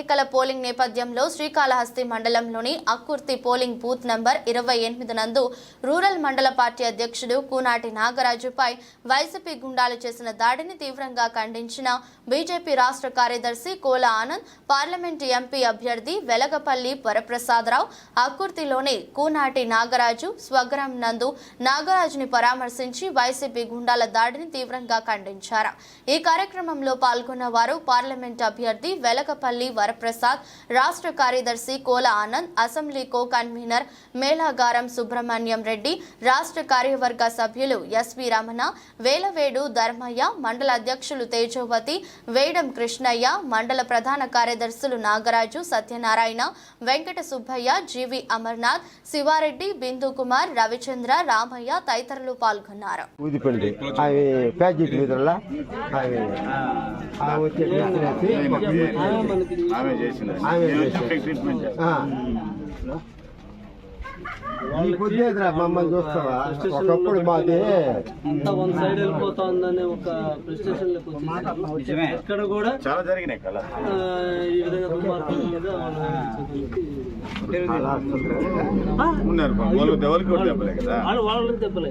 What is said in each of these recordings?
ఎన్నికల పోలింగ్ నేపథ్యంలో శ్రీకాళహస్తి మండలంలోని అక్కుర్తి పోలింగ్ బూత్ నంబర్ ఇరవై ఎనిమిది నందు రూరల్ మండల పార్టీ అధ్యక్షుడు కూనాటి నాగరాజుపై వైసీపీ గుండాలు చేసిన దాడిని తీవ్రంగా ఖండించిన బీజేపీ రాష్ట్ర కార్యదర్శి కోల ఆనంద్ పార్లమెంటు ఎంపీ అభ్యర్థి వెలగపల్లి వరప్రసాదరావు అక్కుర్తిలోని కూనాటి నాగరాజు స్వగ్రాం నందు నాగరాజుని పరామర్శించి వైసీపీ గుండాల దాడిని తీవ్రంగా ఖండించారు. ఈ కార్యక్రమంలో పాల్గొన్న వారు పార్లమెంట్ అభ్యర్థి వెలకపల్లి వరప్రసాద్ రాష్ట్ర కార్యదర్శి Kola Anand assembly co convener Melagaram Subrahmanyam Reddy రాష్ట్ర కార్యవర్గ సభ్యులు ఎస్వి రమణ వేలవేడు ధర్మయ్య మండల అధ్యక్షులు తేజోవతి వేడం కృష్ణయ్య మండల ప్రధాన కార్యదర్శులు నాగరాజు సత్యనారాయణ వెంకట సుబ్బయ్య జీవి అమర్నాథ్ శివారెడ్డి బిందు కుమార్ రవిచంద్ర రామయ్య తదితరులు పాల్గొన్నారు. ఆ ఆమె చేసింది. ఆమె చేసింది. ట్రీట్మెంట్ ఆ. ఈ పొద్దురా మమ్మల్ని చూస్తావా? ఒకప్పుడు మాది అంతా వన్ సైడ్ వెళ్ళిపోతా ఉందనే ఒక ప్రెస్టేషన్ ఇక్కడ కూడా చాలా జరిగినాయి కళ. ఆ, ఈ విధంగా దుర్మార్గం మీద వాళ్ళు అలా వస్తుంది. ఉన్నారు వాళ్ళు కూడా దెబ్బలే కదా. వాళ్ళు వాళ్ళకి దెబ్బలే.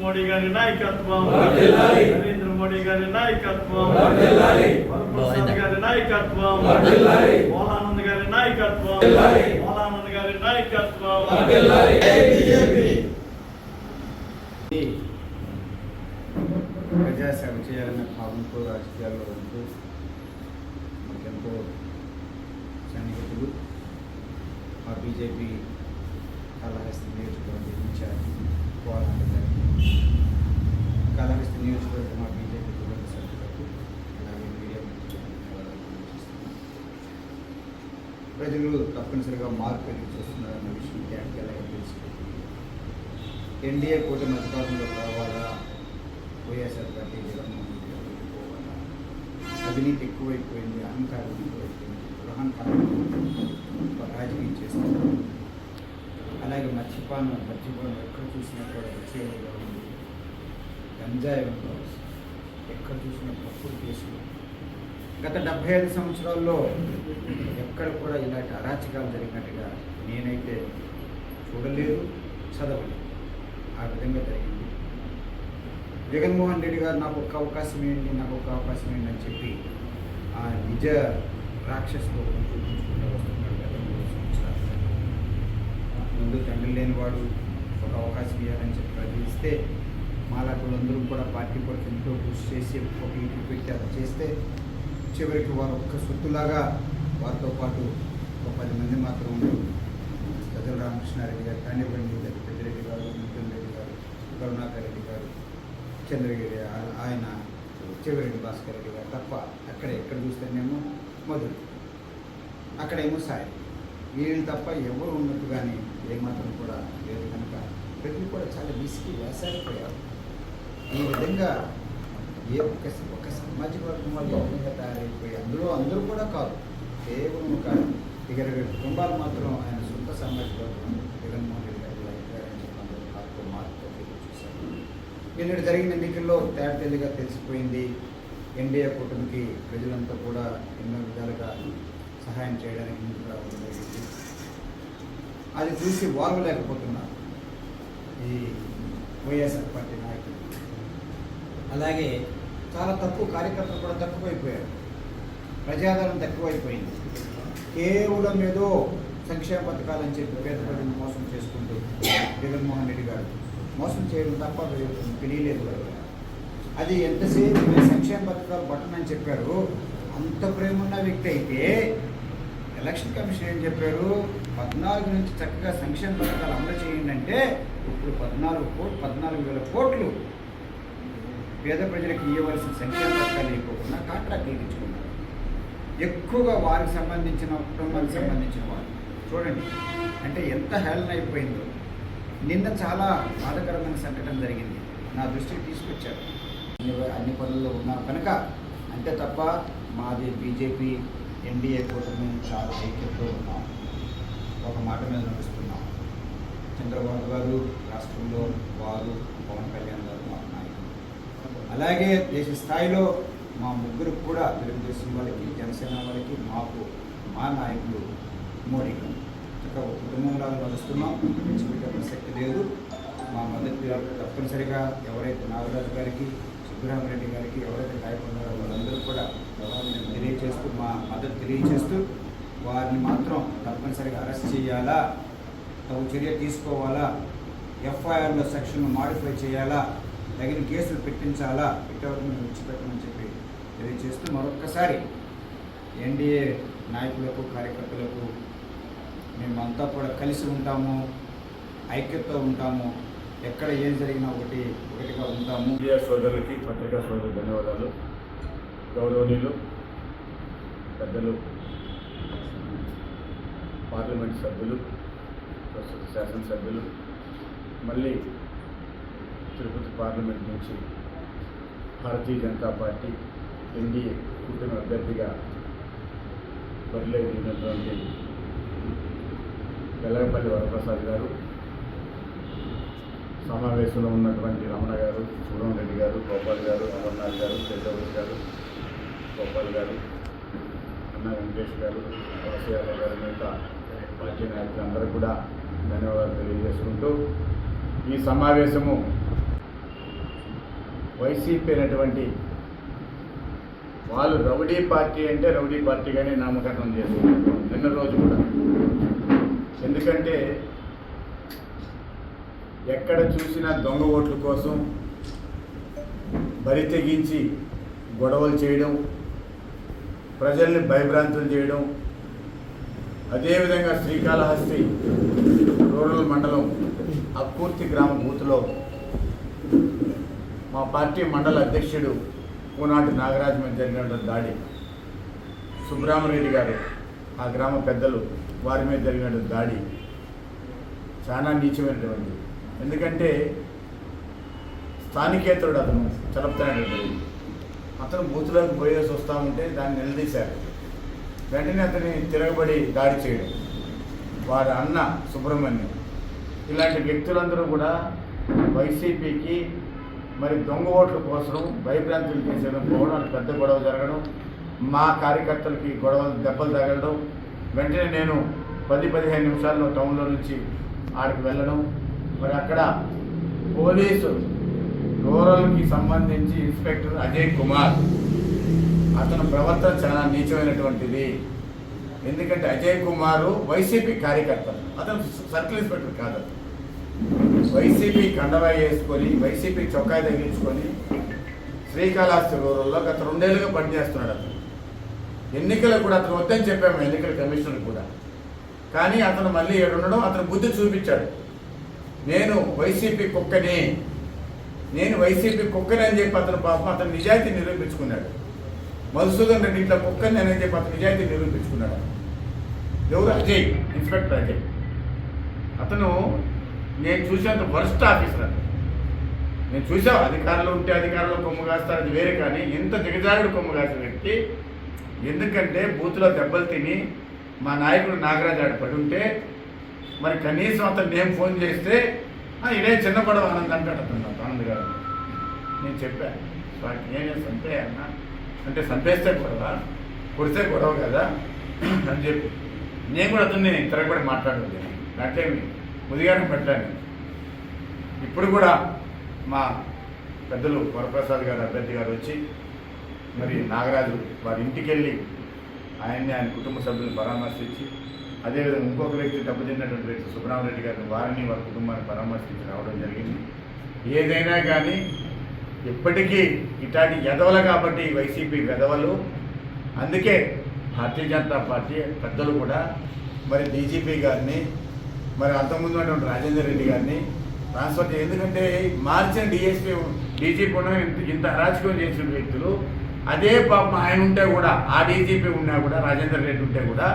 మోడీ గారి నాయకత్వం. నరేంద్ర మోడీ గారి నాయకత్వం. వరప్రసాద్ గారి నాయకత్వం. మోలానంద్ గారి నాయకత్వం. మోలానంద్ గారి నాయకత్వం. బీజేపీ కాళహస్తి నియోజకవర్గం ఇన్ఛార్జ్ పోరాటం గారికి కాళహస్తి నియోజకవర్గ మా బీజేపీ కుటుంబ సభ్యులకు అలాగే మీడియా ప్రజలు తప్పనిసరిగా మార్పు ఎదురు చూస్తున్నారన్న విషయం గ్యారంటీ అలాగే తెలుసుకుంటుంది ఎన్డీఏ కూటమి అధికారంలో కావాలా వైఎస్ఆర్ పార్టీ జగన్మోహన్ అవినీతి ఎక్కువైపోయింది అహంకారం ఎక్కువైపోయింది గృహాంకారం రాజకీయం చేస్తున్నారు. అలాగే మద్యపానం మద్యపానం ఎక్కడ చూసినా కూడా వచ్చేదిగా ఉంది. గంజాయి ఎక్కడ చూసినా తప్పుడు కేసులు. గత డెబ్బై ఐదు సంవత్సరాల్లో ఎక్కడ కూడా ఇలాంటి అరాచకాలు జరిగినట్టుగా నేనైతే చూడలేదు చదవలేదు. ఆ విధంగా జరిగింది. జగన్మోహన్ రెడ్డి గారు నాకు ఒక్క అవకాశం ఏంటి నాకు ఒక్క అవకాశం ఏంటి అని చెప్పి ఆ నిజ రాక్షసులు చూపించుకుంటూ వస్తున్నాడు గత మూడు సంవత్సరాలు. ముందు తండ్రి లేనివాడు ఒక అవకాశం ఇవ్వాలని చెప్పి ప్రయత్నిస్తే మాలాకులందరూ కూడా పార్టీ కొరకు ఎంతో కృషి చేసి ఒక ఇంటి పెట్టి అది చేస్తే చివరికి వారు ఒక్క సొత్తులాగా వారితో పాటు ఒక పది మంది మాత్రం ఉండరు గజల రామకృష్ణారెడ్డి గారు కానివ్వండి లేదా పెద్దిరెడ్డి గారు మిథున్ రెడ్డి గారు కరుణాకర్ చంద్రగిరి ఆయన చెవిరెడ్డి భాస్కర్ రెడ్డి గారు తప్ప అక్కడ ఎక్కడ చూస్తేనేమో మధురు. అక్కడేమో సాయి. వీళ్ళు తప్ప ఎవరు ఉన్నట్టు కానీ ఏమాత్రం కూడా లేదు కనుక ప్రజలు కూడా చాలా విసిగి వేసారిపోయారు. ఈ విధంగా ఏ ఒక ఒక సామాజిక వర్గం వాళ్ళు ఏ విధంగా తయారైపోయి అందులో అందరూ కూడా కాదు కేవలం ఒక ఇరవై కుటుంబాలు మాత్రం ఆయన సొంత సామాజిక వర్గం జగన్మోహన్ రెడ్డి గారు అయిపోయారని చెప్పి అందరూ మార్పు మార్పు చూశారు నిన్నటి జరిగిన ఎన్నికల్లో తేటతెల్లిగా తెలిసిపోయింది. ఎన్డీఏ కూటమికి ప్రజలంతా కూడా ఎన్నో విధాలుగా సహాయం చేయడానికి ముందుకు రావడం జరిగింది. అది చూసి లేకపోతున్నారు. ఈ వైఎస్ఆర్ పార్టీ నాయకులు. అలాగే చాలా తక్కువ కార్యకర్తలు కూడా తక్కువైపోయారు. ప్రజాదరణ తక్కువైపోయింది. కేవలం ఏదో సంక్షేమ పథకాలని చెప్పి పేద ప్రజలను మోసం చేసుకుంటూ జగన్మోహన్ రెడ్డి గారు మోసం చేయడం తప్ప తెలియలేదు అది ఎంతసేపు సంక్షేమ పథకాలు బట్టన్ చెప్పారు. అంత ప్రేమ ఉన్న వ్యక్తి అయితే ఎలక్షన్ కమిషన్ ఏం చెప్పారు? పద్నాలుగు నుంచి చక్కగా సంక్షేమ పథకాలు అమలు చేయండి అంటే ఇప్పుడు పద్నాలుగు కోట్లు పద్నాలుగు వేల కోట్లు పేద ప్రజలకు ఇవ్వవలసిన సంక్షేమ పథకాలు ఇవ్వకుండా కాంట్రాక్ట్ ఇచ్చుకున్నారు ఎక్కువగా వారికి సంబంధించిన కుటుంబానికి సంబంధించిన వారు చూడండి అంటే ఎంత హేళన అయిపోయిందో. నిన్న చాలా బాధకరమైన సంఘటన జరిగింది. నా దృష్టికి తీసుకొచ్చారు. అన్ని అన్ని పనుల్లో ఉన్నాం కనుక అంతే తప్ప మాది బీజేపీ ఎన్డీఏ కూటమి చాలా ఐక్యతతో ఉన్నాం. ఒక మాట మీద నడుస్తున్నాం. చంద్రబాబు గారు రాష్ట్రంలో వారు పవన్ కళ్యాణ్ గారు మా నాయకులు. అలాగే దేశ స్థాయిలో మా ముగ్గురు కూడా తెలుగుదేశం వాళ్ళకి జనసేన వాళ్ళకి మాకు మా నాయకులు మోడీ గారు. చక్కగా ఒక నడుస్తున్నాం. విడిచిపెట్టే ప్రసక్తి లేదు. మా మద్దతు తప్పనిసరిగా ఎవరైతే నాగరాజు గారికి సుబ్బరామరెడ్డి గారికి ఎవరైతే గాయపడ్డారో వాళ్ళందరూ కూడా మేము తెలియజేస్తూ మా మద్దతు తెలియజేస్తూ వారిని మాత్రం తప్పనిసరిగా అరెస్ట్ చేయాలా? తగు చర్య తీసుకోవాలా? ఎఫ్ఐఆర్లో సెక్షన్ మాడిఫై చేయాలా? తగిన కేసులు పెట్టించాలా? పెట్టేవరకు మేము విడిచిపెట్టమని చెప్పి తెలియజేస్తూ మరొక్కసారి ఎన్డీఏ నాయకులకు కార్యకర్తలకు మేమంతా కూడా కలిసి ఉంటాము ఐక్యతతో ఉంటాము. ఎక్కడ ఏం జరిగినా ఒకటి ఒకటిగా ఉంటాము. మీడియా సోదరులకి పత్రికా సోదరు ధన్యవాదాలు. గౌరవనీయులు పెద్దలు పార్లమెంట్ సభ్యులు ప్రస్తుత శాసనసభ్యులు మళ్ళీ తిరుపతి పార్లమెంట్ నుంచి భారతీయ జనతా పార్టీ ఎన్డీఏ కూటమి అభ్యర్థిగా బరిలో దిగినటువంటి వెల్లగపల్లి వరప్రసాద్ గారు సమావేశంలో ఉన్నటువంటి రమణ గారు రెడ్డి గారు గోపాల్ గారు అమర్నాథ్ గారు చంద్రబాబు గారు గోపాల్ గారు అన్న వెంకటేష్ గారు వలసయాదవ్ గారు మిగతా పార్టీ నాయకులందరూ కూడా ధన్యవాదాలు తెలియజేసుకుంటూ ఈ సమావేశము వైసీపీ అనేటువంటి వాళ్ళు రౌడీ పార్టీ అంటే రౌడీ పార్టీగానే నామకరణం చేస్తున్నారు. నిన్న రోజు కూడా. ఎందుకంటే ఎక్కడ చూసినా దొంగ ఓట్ల కోసం బరి తెగించి గొడవలు చేయడం ప్రజల్ని భయభ్రాంతులు చేయడం అదేవిధంగా శ్రీకాళహస్తి రూరల్ మండలం అప్పూర్తి గ్రామ బూత్లో మా పార్టీ మండల అధ్యక్షుడు కూనాటి నాగరాజు మీద జరిగినటువంటి దాడి సుబ్రహ్మరెడ్డి గారు. ఆ గ్రామ పెద్దలు వారి మీద జరిగినటువంటి దాడి చాలా నీచమైనటువంటి ఎందుకంటే స్థానికేతరుడు అతను చలపతాడు అతను బూత్లోకి పోయేసి వస్తూ ఉంటే దాన్ని నిలదీశారు. వెంటనే అతని తిరగబడి దాడి చేయడం. వారి అన్న సుబ్రహ్మణ్యం. ఇలాంటి వ్యక్తులందరూ కూడా వైసీపీకి మరి దొంగ ఓట్ల కోసం భయభ్రాంతులు చేసేయడం పోవడం పెద్ద గొడవ జరగడం మా కార్యకర్తలకి గొడవలు దెబ్బలు తగలడం వెంటనే నేను పది పదిహేను నిమిషాల్లో టౌన్లో నుంచి ఆడికి వెళ్ళడం. మరి అక్కడ పోలీసు రూరల్కి సంబంధించి ఇన్స్పెక్టర్ అజయ్ కుమార్. అతని ప్రవర్తన చాలా నీచమైనటువంటిది. ఎందుకంటే అజయ్ కుమారు వైసీపీ కార్యకర్త అతను సర్కిల్ ఇన్స్పెక్టర్ కాదు. వైసీపీ కండవా వేసుకొని వైసీపీ చొక్కా తగిలించుకొని శ్రీకాళహస్తి రూరల్లో గత రెండేళ్ళుగా పనిచేస్తున్నాడు అతను. ఎన్నికలు కూడా అతను వద్దని చెప్పాము ఎన్నికల కమిషనర్ కూడా. కానీ అతను మళ్ళీ ఏడుండడం ఉండడం అతను బుద్ధి చూపించాడు. నేను వైసీపీ కుక్కని నేను వైసీపీ కుక్కని అని చెప్పి అతను పాపం అతను నిజాయితీ నిరూపించుకున్నాడు. మధుసూదన్ రెడ్డి ఇంట్లో కుక్కని అని చెప్పి అతను నిజాయితీ నిరూపించుకున్నాడు. ఎవరు? అజయ్ ఇన్స్పెక్టర్ అజయ్. అతను నేను చూసేంత వరస్ట్ ఆఫీసర్ అతను. నేను చూసావు అధికారంలో ఉంటే అధికారులు కొమ్ము కాస్తారు అది వేరే కానీ ఇంత దిగజారుడు కొమ్ము కాసిన వ్యక్తి ఎందుకంటే బూత్లో దెబ్బలు తిని మా నాయకుడు నాగరాజు ఆడ పడి ఉంటే మరి కనీసం అతను నేను ఫోన్ చేస్తే ఇదే చిన్న గొడవ ఆనంద్ అంటాడు అతను ఆనంద్ గారు. నేను చెప్పాను వాటిని ఏం చేసి అంటే చంపేస్తే గొడవ కొడితే గొడవ కదా అని చెప్పి. నేను కూడా అతన్ని తిరగబడి మాట్లాడలేదు నాకేమి ముదిగారం పెట్టాను ఇప్పుడు కూడా మా పెద్దలు వరప్రసాద్ గారు అభ్యర్థి గారు వచ్చి మరి నాగరాజు వారి ఇంటికి వెళ్ళి ఆయన్ని ఆయన కుటుంబ సభ్యులను పరామర్శించి అదేవిధంగా ఇంకొక వ్యక్తి దెబ్బతిన్నటువంటి వ్యక్తి సుబ్రహ్మరెడ్డి గారిని వారిని వారి కుటుంబాన్ని పరామర్శించి రావడం జరిగింది. ఏదైనా కానీ ఇప్పటికీ ఇట్లాంటి ఎదవలు కాబట్టి వైసీపీ వెదవలు. అందుకే భారతీయ జనతా పార్టీ పెద్దలు కూడా మరి డీజీపీ గారిని మరి అంతకుముందు ఉన్నటువంటి రాజేందర్ రెడ్డి గారిని ట్రాన్స్ఫర్ ఎందుకంటే మార్చిన డిఎస్పీ డీజీపీ ఉన్న ఇంత ఇంత అరాచకం చేసిన వ్యక్తులు. అదే పాపం ఆయన ఉంటే కూడా ఆ డీజీపీ ఉన్నా కూడా రాజేందర్ రెడ్డి ఉంటే కూడా